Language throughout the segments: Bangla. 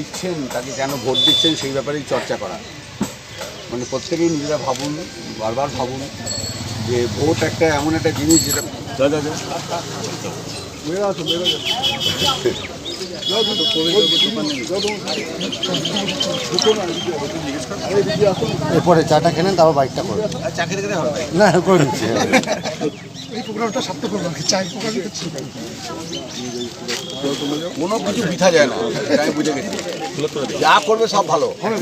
দিচ্ছেন তাকে কেন ভোট দিচ্ছেন সেই ব্যাপারেই চর্চা করা। মানে প্রত্যেকেই নিজেরা ভাবুন বারবার ভাবুন যে ভোট একটা এমন একটা জিনিস যেটা দাদা এরপরে চাটা কেনেন তারপর বাইকটা করবেন না করে দিচ্ছি। এই প্রোগ্রামটা সার্থক করব আর চাই প্রোগ্রামই কোনো কিছু বিঠা যায় না। বুঝে গেছি। যা করবে সব ভালো। হ্যাঁ,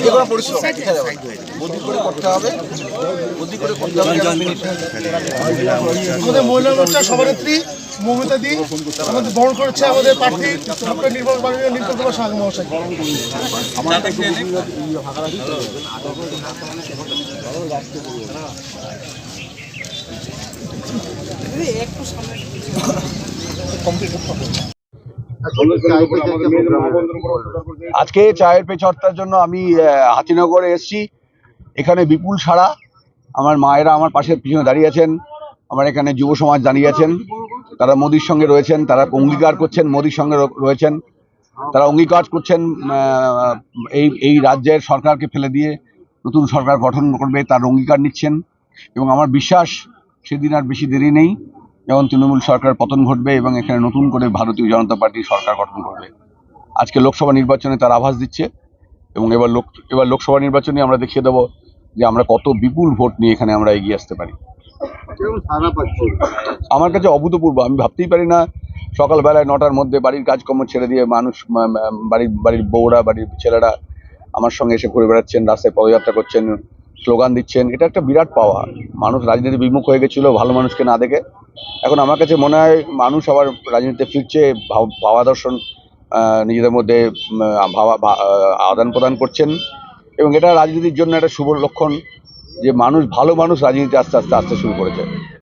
যে কোনো পরিশ্রম। বুদ্ধি করে করতে হবে বুদ্ধি করে করতে হবে আমাদের মহিলা মোর্চার সভানেত্রী মমতা দি আমাদের বরণ করেছে আমাদের প্রার্থী ডক্টর নির্মল মাননীয় নীলকণ্ঠ কুমার সাহা মহাশয়। আজকে চায়ের পে চর্চার জন্য আমি আহ, হাতিনগরে এসেছি। এখানে বিপুল সারা আমার মায়েরা আমার পাশের পিছনে দাঁড়িয়ে আছেন। আমার এখানে যুব সমাজ দাঁড়িয়ে আছেন। তারা মোদির সঙ্গে রয়েছেন। তারা অঙ্গীকার করছেন মোদির সঙ্গে রয়েছেন। তারা অঙ্গীকার করছেন আহ, এই এই রাজ্যের সরকারকে ফেলে দিয়ে নতুন সরকার গঠন করবে তার অঙ্গীকার নিচ্ছেন। এবং আমার বিশ্বাস সেদিন আর বেশি দেরি নেই। যখন তৃণমূল সরকার পতন ঘটবে এবং এখানে নতুন করে ভারতীয় জনতা পার্টি সরকার গঠন করবে। আজকে লোকসভা নির্বাচনে তার আভাস দিচ্ছে এবং এবার লোক, এবার লোকসভা নির্বাচনে আমরা দেখিয়ে দেবো যে আমরা কত বিপুল ভোট নিয়ে এখানে আমরা এগিয়ে আসতে পারি। আমার কাছে অভূতপূর্ব, আমি ভাবতেই পারি না, সকালবেলায় নটার মধ্যে বাড়ির কাজকর্ম ছেড়ে দিয়ে মানুষ বাড়ির বাড়ির বউরা, বাড়ির ছেলেরা আমার সঙ্গে এসে ঘুরে বেড়াচ্ছেন, রাস্তায় পদযাত্রা করছেন স্লোগান দিচ্ছেন এটা একটা বিরাট পাওয়া মানুষ রাজনীতি বিমুখ হয়ে গেছিল ভালো মানুষকে না দেখে। এখন আমার কাছে মনে হয় মানুষ আবার রাজনীতিতে ফিরছে ভাব- ভাবা দর্শন আহ, নিজেদের মধ্যে ভাবা আদান প্রদান করছেন। এবং এটা রাজনীতির জন্য একটা শুভ লক্ষণ যে মানুষ ভালো মানুষ রাজনীতিতে আস্তে আস্তে আসতে শুরু করেছে।